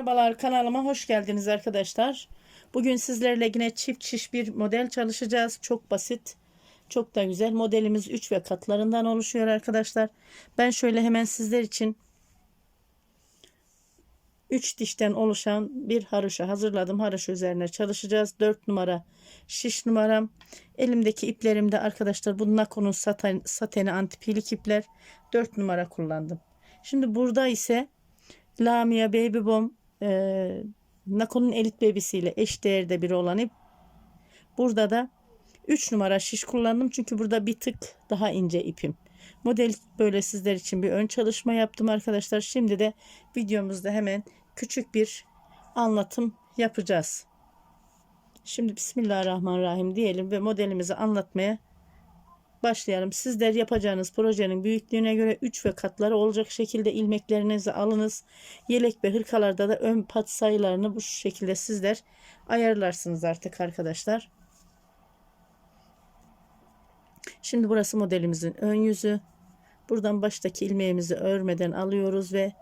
Merhabalar kanalıma hoş geldiniz arkadaşlar. Bugün sizlerle yine çift şiş bir model çalışacağız. Çok basit, çok da güzel. Modelimiz 3 ve katlarından oluşuyor arkadaşlar. Ben şöyle hemen sizler için 3 dişten oluşan bir haroşa hazırladım. Haroşa üzerine çalışacağız. 4 numara şiş numaram. Elimdeki iplerimde arkadaşlar bu Nako'nun saten, sateni antipilik ipler. 4 numara kullandım. Şimdi burada ise Lamia Baby Bomb e, Nako'nun elit bebisiyle eş değerde biri olan ip. Burada da 3 numara şiş kullandım. Çünkü burada bir tık daha ince ipim. Model böyle sizler için bir ön çalışma yaptım arkadaşlar. Şimdi de videomuzda hemen küçük bir anlatım yapacağız. Şimdi Bismillahirrahmanirrahim diyelim ve modelimizi anlatmaya başlayalım. Sizler yapacağınız projenin büyüklüğüne göre 3 ve katları olacak şekilde ilmeklerinizi alınız. Yelek ve hırkalarda da ön pat sayılarını bu şekilde sizler ayarlarsınız artık arkadaşlar. Şimdi burası modelimizin ön yüzü. Buradan baştaki ilmeğimizi örmeden alıyoruz ve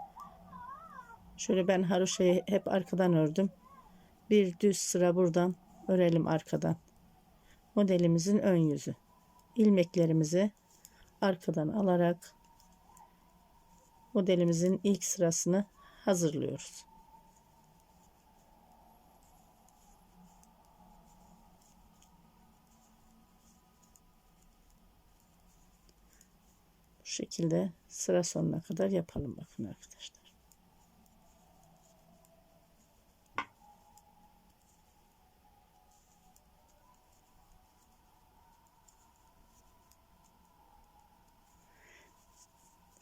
şöyle ben haroşayı hep arkadan ördüm. Bir düz sıra buradan örelim arkadan. Modelimizin ön yüzü ilmeklerimizi arkadan alarak modelimizin ilk sırasını hazırlıyoruz. Bu şekilde sıra sonuna kadar yapalım bakın arkadaşlar.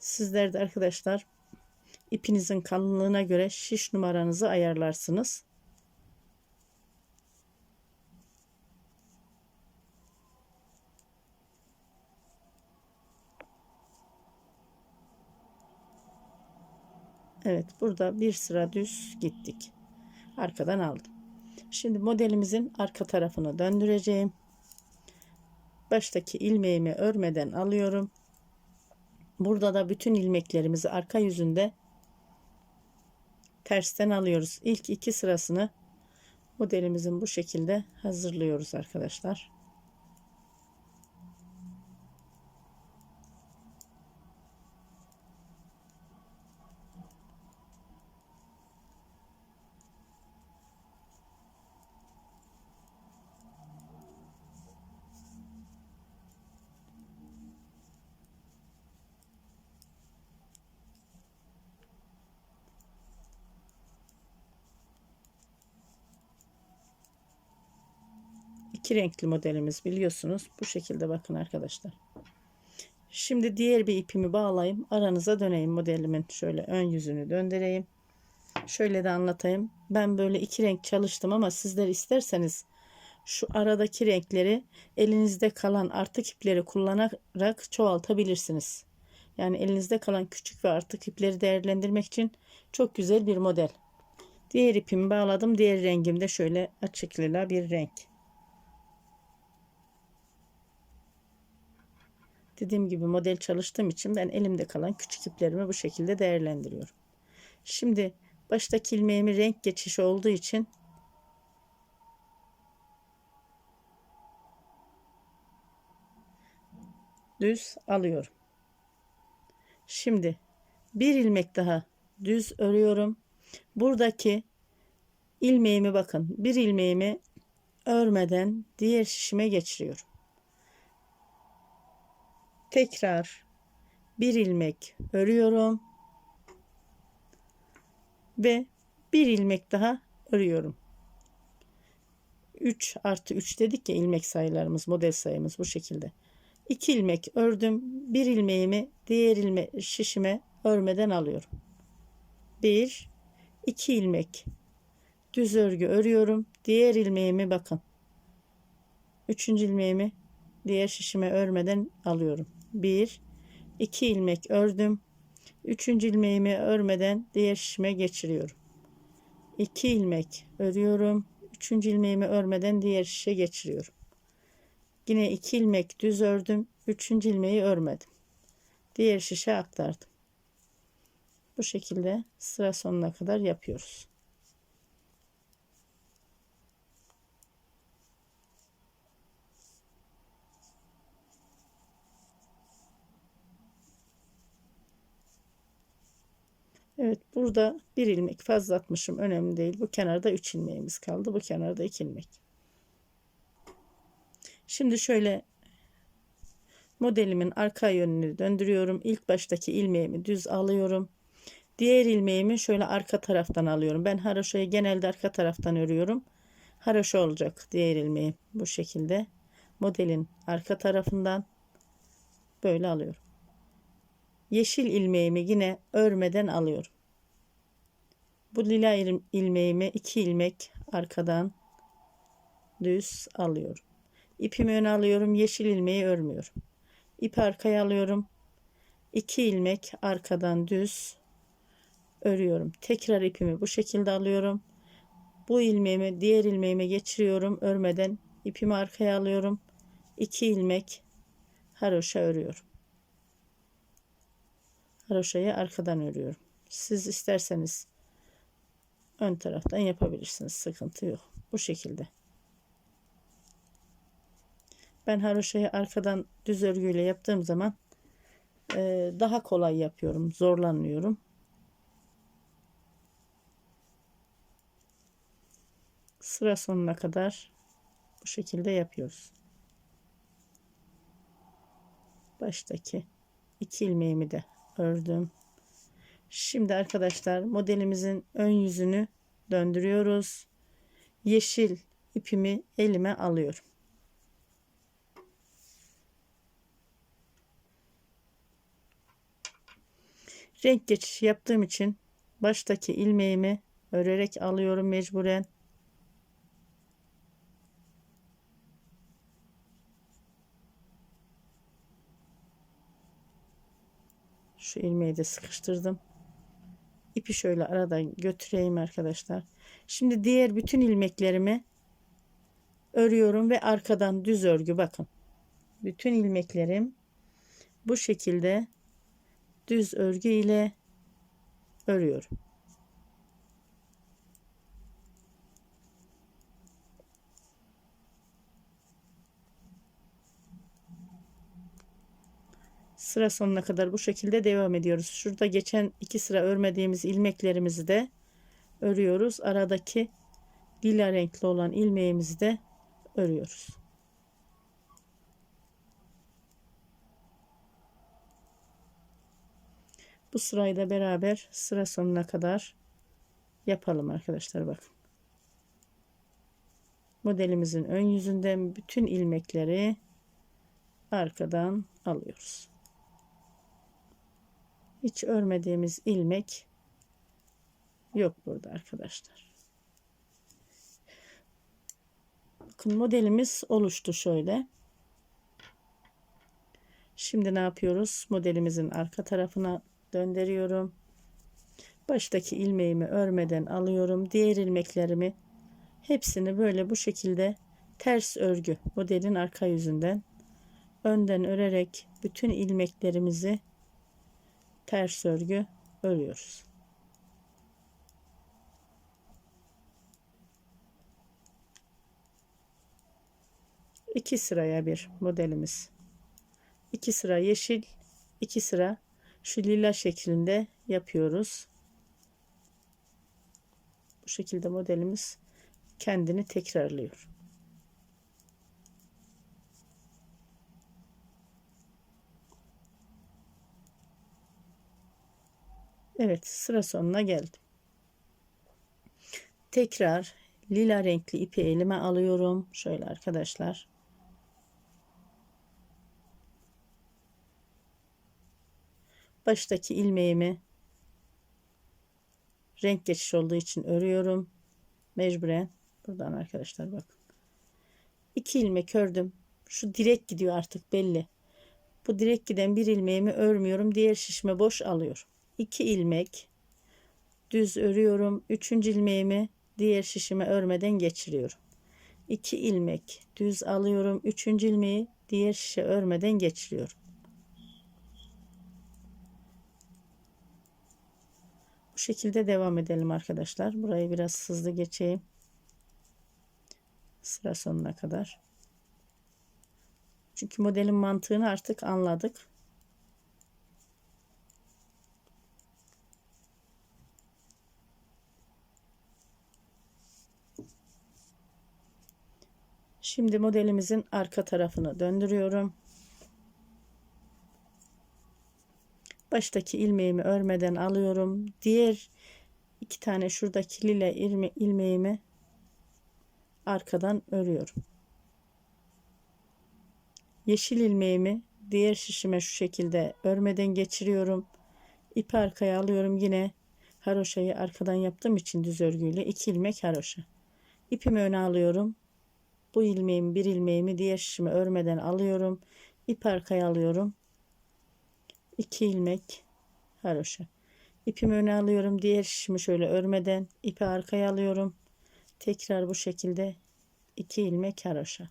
Sizler de arkadaşlar ipinizin kalınlığına göre şiş numaranızı ayarlarsınız. Evet burada bir sıra düz gittik. Arkadan aldım. Şimdi modelimizin arka tarafını döndüreceğim. Baştaki ilmeğimi örmeden alıyorum. Burada da bütün ilmeklerimizi arka yüzünde tersten alıyoruz. İlk iki sırasını modelimizin bu şekilde hazırlıyoruz arkadaşlar. İki renkli modelimiz biliyorsunuz. Bu şekilde bakın arkadaşlar. Şimdi diğer bir ipimi bağlayayım. Aranıza döneyim modelimin. Şöyle ön yüzünü döndüreyim. Şöyle de anlatayım. Ben böyle iki renk çalıştım ama sizler isterseniz şu aradaki renkleri elinizde kalan artık ipleri kullanarak çoğaltabilirsiniz. Yani elinizde kalan küçük ve artık ipleri değerlendirmek için çok güzel bir model. Diğer ipimi bağladım. Diğer rengim de şöyle açık lila bir renk. Dediğim gibi model çalıştığım için ben elimde kalan küçük iplerimi bu şekilde değerlendiriyorum. Şimdi baştaki ilmeğimi renk geçişi olduğu için düz alıyorum. Şimdi bir ilmek daha düz örüyorum. Buradaki ilmeğimi bakın bir ilmeğimi örmeden diğer şişime geçiriyorum tekrar bir ilmek örüyorum. Ve bir ilmek daha örüyorum. 3 artı 3 dedik ya ilmek sayılarımız model sayımız bu şekilde. 2 ilmek ördüm bir ilmeğimi diğer ilme şişime örmeden alıyorum. 1 2 ilmek düz örgü örüyorum diğer ilmeğimi bakın. 3. ilmeğimi diğer şişime örmeden alıyorum 1 2 ilmek ördüm. 3. ilmeğimi örmeden diğer şişime geçiriyorum. 2 ilmek örüyorum. 3. ilmeğimi örmeden diğer şişe geçiriyorum. Yine 2 ilmek düz ördüm. 3. ilmeği örmedim. Diğer şişe aktardım. Bu şekilde sıra sonuna kadar yapıyoruz. Evet burada bir ilmek fazla atmışım önemli değil. Bu kenarda 3 ilmeğimiz kaldı. Bu kenarda 2 ilmek. Şimdi şöyle modelimin arka yönünü döndürüyorum. İlk baştaki ilmeğimi düz alıyorum. Diğer ilmeğimi şöyle arka taraftan alıyorum. Ben haroşayı genelde arka taraftan örüyorum. Haroşa olacak diğer ilmeğim bu şekilde. Modelin arka tarafından böyle alıyorum. Yeşil ilmeğimi yine örmeden alıyorum. Bu lila il- ilmeğimi iki ilmek arkadan düz alıyorum. İpimi öne alıyorum. Yeşil ilmeği örmüyorum. İpi arkaya alıyorum. 2 ilmek arkadan düz örüyorum. Tekrar ipimi bu şekilde alıyorum. Bu ilmeğimi diğer ilmeğime geçiriyorum. Örmeden ipimi arkaya alıyorum. 2 ilmek haroşa örüyorum. Haroşayı arkadan örüyorum. Siz isterseniz ön taraftan yapabilirsiniz. Sıkıntı yok. Bu şekilde. Ben haroşayı arkadan düz örgüyle yaptığım zaman e, daha kolay yapıyorum. Zorlanmıyorum. Sıra sonuna kadar bu şekilde yapıyoruz. Baştaki iki ilmeğimi de ördüm. Şimdi arkadaşlar modelimizin ön yüzünü döndürüyoruz. Yeşil ipimi elime alıyorum. renk geçişi yaptığım için baştaki ilmeğimi örerek alıyorum mecburen. Şu ilmeği de sıkıştırdım. İpi şöyle aradan götüreyim arkadaşlar. Şimdi diğer bütün ilmeklerimi örüyorum ve arkadan düz örgü bakın. Bütün ilmeklerim bu şekilde düz örgü ile örüyorum. Sıra sonuna kadar bu şekilde devam ediyoruz. Şurada geçen iki sıra örmediğimiz ilmeklerimizi de örüyoruz. Aradaki lila renkli olan ilmeğimizi de örüyoruz. Bu sırayı da beraber sıra sonuna kadar yapalım arkadaşlar bakın. Modelimizin ön yüzünden bütün ilmekleri arkadan alıyoruz. Hiç örmediğimiz ilmek yok burada arkadaşlar. Bakın modelimiz oluştu şöyle. Şimdi ne yapıyoruz? Modelimizin arka tarafına döndürüyorum. Baştaki ilmeğimi örmeden alıyorum. Diğer ilmeklerimi hepsini böyle bu şekilde ters örgü modelin arka yüzünden önden örerek bütün ilmeklerimizi ters örgü örüyoruz. İki sıraya bir modelimiz. İki sıra yeşil, iki sıra şu lila şeklinde yapıyoruz. Bu şekilde modelimiz kendini tekrarlıyor. Evet sıra sonuna geldim. Tekrar lila renkli ipi elime alıyorum. Şöyle arkadaşlar. baştaki ilmeğimi renk geçiş olduğu için örüyorum. Mecburen buradan arkadaşlar bakın. İki ilmek ördüm. Şu direk gidiyor artık belli. Bu direk giden bir ilmeğimi örmüyorum. Diğer şişme boş alıyorum. İki ilmek düz örüyorum. Üçüncü ilmeğimi diğer şişime örmeden geçiriyorum. İki ilmek düz alıyorum. Üçüncü ilmeği diğer şişe örmeden geçiriyorum. Bu şekilde devam edelim arkadaşlar. Burayı biraz hızlı geçeyim. Sıra sonuna kadar. Çünkü modelin mantığını artık anladık. Şimdi modelimizin arka tarafını döndürüyorum. Baştaki ilmeğimi örmeden alıyorum. Diğer iki tane şuradaki lila ilme, ilmeğimi arkadan örüyorum. Yeşil ilmeğimi diğer şişime şu şekilde örmeden geçiriyorum. İpi arkaya alıyorum yine haroşayı arkadan yaptığım için düz örgüyle iki ilmek haroşa. İpimi öne alıyorum. Bu ilmeğimi bir ilmeğimi diğer şişime örmeden alıyorum. İp arkaya alıyorum. 2 ilmek haroşa. İpimi öne alıyorum. Diğer şişimi şöyle örmeden ipi arkaya alıyorum. Tekrar bu şekilde 2 ilmek haroşa.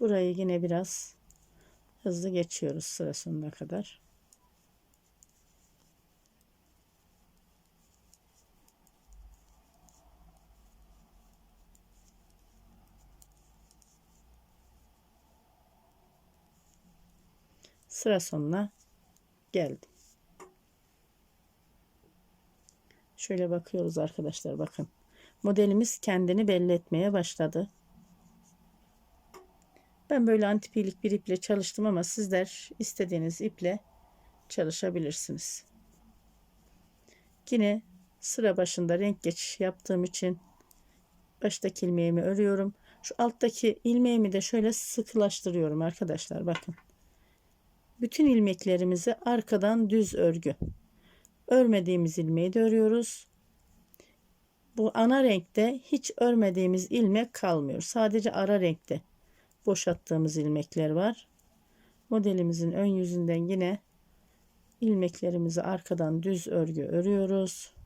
Burayı yine biraz hızlı geçiyoruz sıra sonuna kadar. Sıra sonuna geldim. Şöyle bakıyoruz arkadaşlar bakın. Modelimiz kendini belli etmeye başladı. Ben böyle antipilik bir iple çalıştım ama sizler istediğiniz iple çalışabilirsiniz. Yine sıra başında renk geçiş yaptığım için baştaki ilmeğimi örüyorum. Şu alttaki ilmeğimi de şöyle sıkılaştırıyorum arkadaşlar bakın. Bütün ilmeklerimizi arkadan düz örgü. Örmediğimiz ilmeği de örüyoruz. Bu ana renkte hiç örmediğimiz ilmek kalmıyor. Sadece ara renkte boşalttığımız ilmekler var. Modelimizin ön yüzünden yine ilmeklerimizi arkadan düz örgü örüyoruz.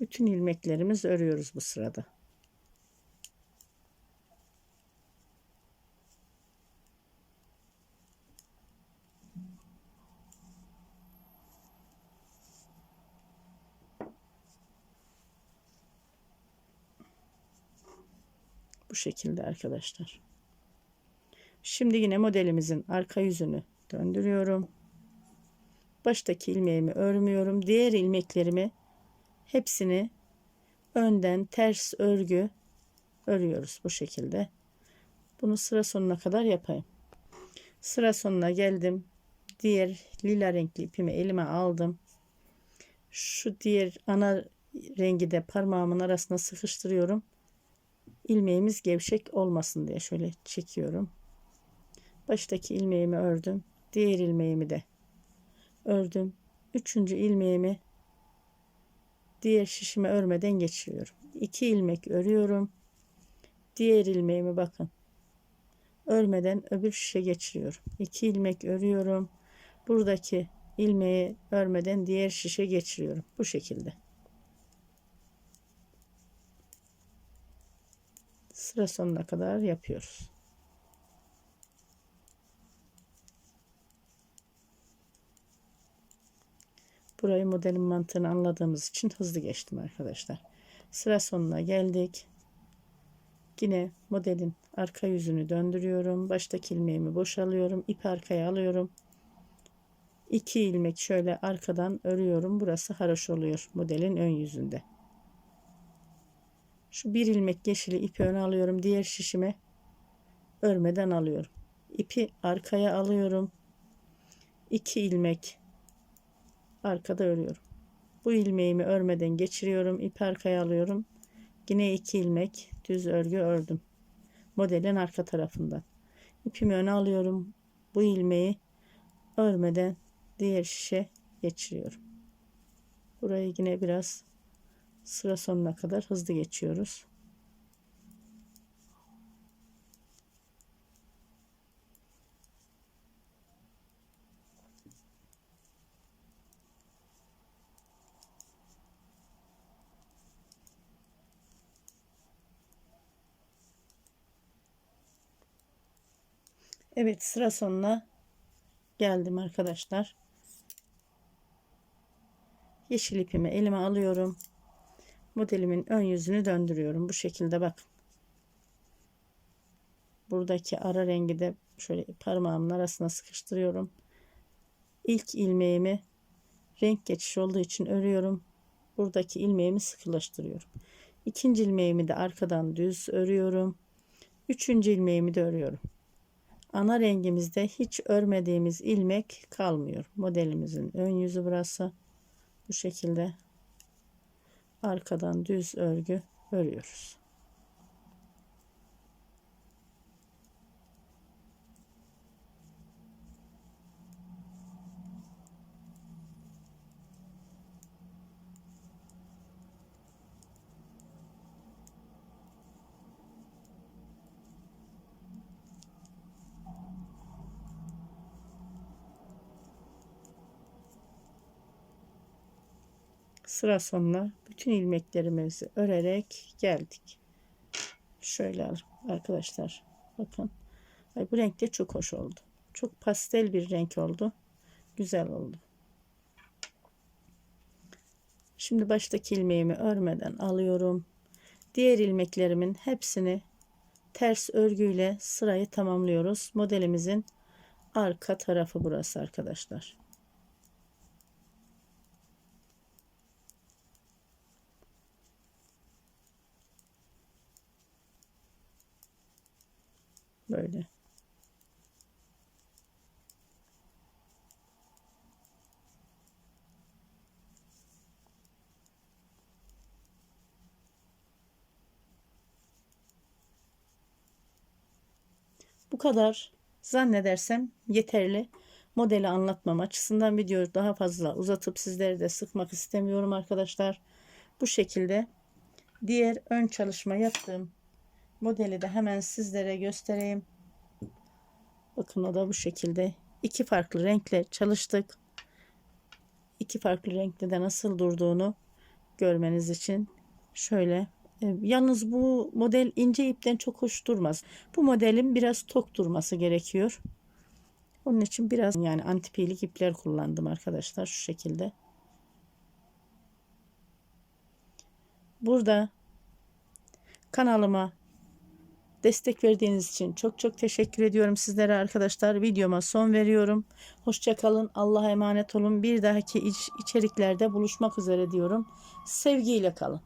Bütün ilmeklerimiz örüyoruz bu sırada. Bu şekilde arkadaşlar. Şimdi yine modelimizin arka yüzünü döndürüyorum. Baştaki ilmeğimi örmüyorum. Diğer ilmeklerimi hepsini önden ters örgü örüyoruz bu şekilde. Bunu sıra sonuna kadar yapayım. Sıra sonuna geldim. Diğer lila renkli ipimi elime aldım. Şu diğer ana rengi de parmağımın arasına sıkıştırıyorum. İlmeğimiz gevşek olmasın diye şöyle çekiyorum. Baştaki ilmeğimi ördüm. Diğer ilmeğimi de ördüm. Üçüncü ilmeğimi diğer şişime örmeden geçiriyorum. 2 ilmek örüyorum. Diğer ilmeğimi bakın. Örmeden öbür şişe geçiriyorum. 2 ilmek örüyorum. Buradaki ilmeği örmeden diğer şişe geçiriyorum. Bu şekilde. Sıra sonuna kadar yapıyoruz. Burayı modelin mantığını anladığımız için hızlı geçtim arkadaşlar. Sıra sonuna geldik. Yine modelin arka yüzünü döndürüyorum. Baştaki ilmeğimi boşalıyorum. ip arkaya alıyorum. 2 ilmek şöyle arkadan örüyorum. Burası haroş oluyor modelin ön yüzünde. Şu bir ilmek yeşili ipi öne alıyorum. Diğer şişime örmeden alıyorum. İpi arkaya alıyorum. 2 ilmek arkada örüyorum. Bu ilmeğimi örmeden geçiriyorum. ip arkaya alıyorum. Yine iki ilmek düz örgü ördüm. Modelin arka tarafından. İpimi öne alıyorum. Bu ilmeği örmeden diğer şişe geçiriyorum. Burayı yine biraz sıra sonuna kadar hızlı geçiyoruz. Evet sıra sonuna geldim arkadaşlar. Yeşil ipimi elime alıyorum. Modelimin ön yüzünü döndürüyorum. Bu şekilde bakın. Buradaki ara rengi de şöyle parmağımın arasına sıkıştırıyorum. İlk ilmeğimi renk geçiş olduğu için örüyorum. Buradaki ilmeğimi sıkılaştırıyorum. İkinci ilmeğimi de arkadan düz örüyorum. Üçüncü ilmeğimi de örüyorum. Ana rengimizde hiç örmediğimiz ilmek kalmıyor. Modelimizin ön yüzü burası. Bu şekilde arkadan düz örgü örüyoruz. Sıra sonuna bütün ilmeklerimizi örerek geldik. Şöyle arkadaşlar bakın. Ay, bu renk de çok hoş oldu. Çok pastel bir renk oldu. Güzel oldu. Şimdi baştaki ilmeğimi örmeden alıyorum. Diğer ilmeklerimin hepsini ters örgüyle sırayı tamamlıyoruz. Modelimizin arka tarafı burası arkadaşlar. Böyle. Bu kadar zannedersem yeterli. Modeli anlatmam açısından videoyu daha fazla uzatıp sizleri de sıkmak istemiyorum arkadaşlar. Bu şekilde diğer ön çalışma yaptığım modeli de hemen sizlere göstereyim. Bakın o da bu şekilde. iki farklı renkle çalıştık. İki farklı renkte de nasıl durduğunu görmeniz için şöyle Yalnız bu model ince ipten çok hoş durmaz. Bu modelin biraz tok durması gerekiyor. Onun için biraz yani antipilik ipler kullandım arkadaşlar şu şekilde. Burada kanalıma destek verdiğiniz için çok çok teşekkür ediyorum sizlere arkadaşlar. Videoma son veriyorum. Hoşçakalın. Allah'a emanet olun. Bir dahaki iç içeriklerde buluşmak üzere diyorum. Sevgiyle kalın.